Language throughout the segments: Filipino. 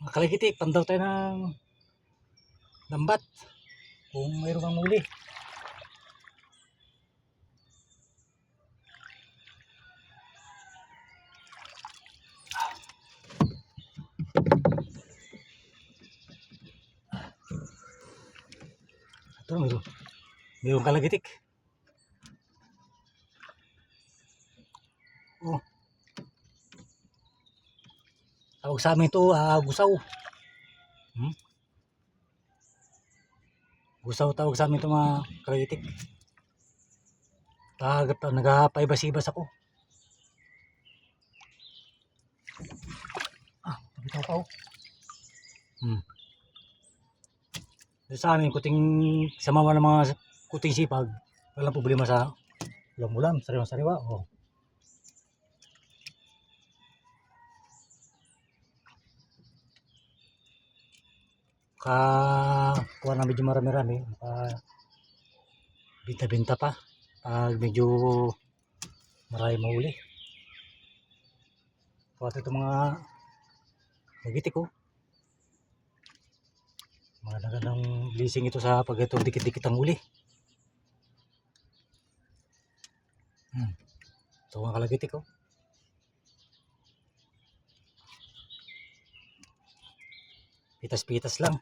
Mga kalagitik, pandaw tayo ng lambat. Kung mayroon kang muli. Ito, mayroon. Mayroong kalagitik. Oh. Tawag sa amin ito, ah, gusaw. Hmm? Gusaw tawag sa amin ito mga kalagitik. Tag, nagpaibas-ibas ako. Ah, tabitaw pa oh. Hmm. Sa amin, kuting sa mama ng mga kuting sipag, walang problema sa ulam-ulam, sariwa-sariwa. Oh. Ka kuha na medyo marami-rami. Ka binta-binta pa. Pag medyo marami mahuli kuha ito mga nagitik ko mga nagandang blessing ito sa pag ito dikit-dikit ang huli hmm. ito mga kalagitik ko pitas-pitas lang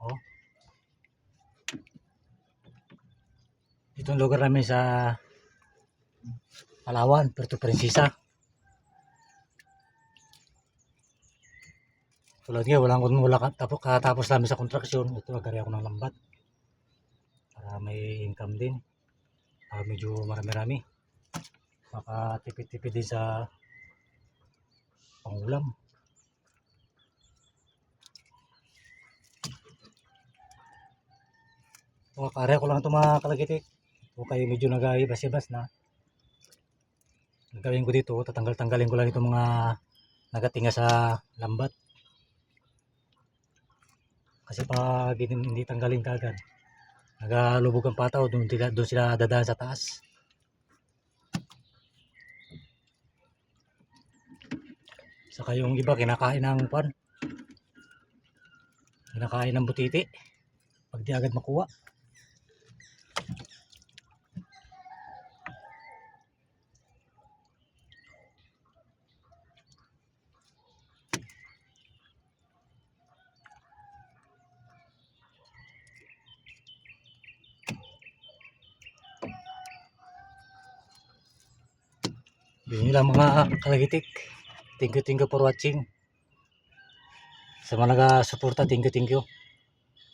Oh. Itong lugar namin sa Palawan, Puerto Princesa. Tulad nga, wala ka, tapos, katapos namin sa kontraksyon, ito nagkari ako ng lambat. Para may income din. Para medyo marami-rami. Makatipid-tipid din sa pangulam. O, kare ko lang ito mga kalagitik. O kayo medyo nag-ibas-ibas na. Ang gawin ko dito, tatanggal-tanggalin ko lang itong mga nagatinga sa lambat. Kasi pag hindi, tanggalin kagad, nagalubog ang pataw, doon sila, doon sila dadaan sa taas. Saka yung iba kinakain ng pan. Kinakain ng butiti. Pag di agad makuha. Yun lang mga kalagitik. Thank you, thank you for watching. Sa mga nag-suporta, thank you, thank you.